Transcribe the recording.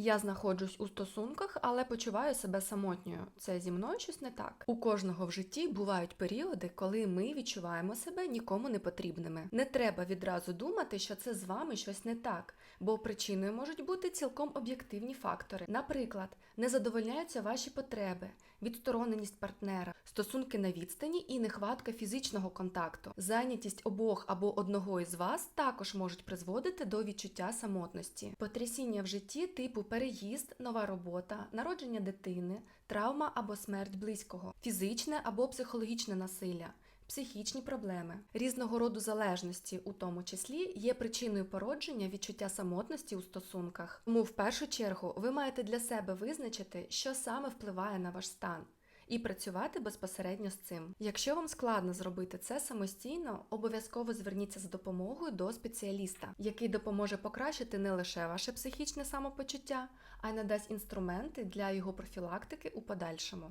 Я знаходжусь у стосунках, але почуваю себе самотньою. Це зі мною щось не так. У кожного в житті бувають періоди, коли ми відчуваємо себе нікому не потрібними. Не треба відразу думати, що це з вами щось не так, бо причиною можуть бути цілком об'єктивні фактори. Наприклад, не задовольняються ваші потреби, відстороненість партнера, стосунки на відстані і нехватка фізичного контакту. Зайнятість обох або одного із вас також можуть призводити до відчуття самотності. Потрясіння в житті типу переїзд, нова робота, народження дитини, травма або смерть близького, фізичне або психологічне насилля. Психічні проблеми різного роду залежності, у тому числі, є причиною породження відчуття самотності у стосунках. Тому в першу чергу ви маєте для себе визначити, що саме впливає на ваш стан. І працювати безпосередньо з цим. Якщо вам складно зробити це самостійно, обов'язково зверніться за допомогою до спеціаліста, який допоможе покращити не лише ваше психічне самопочуття, а й надасть інструменти для його профілактики у подальшому.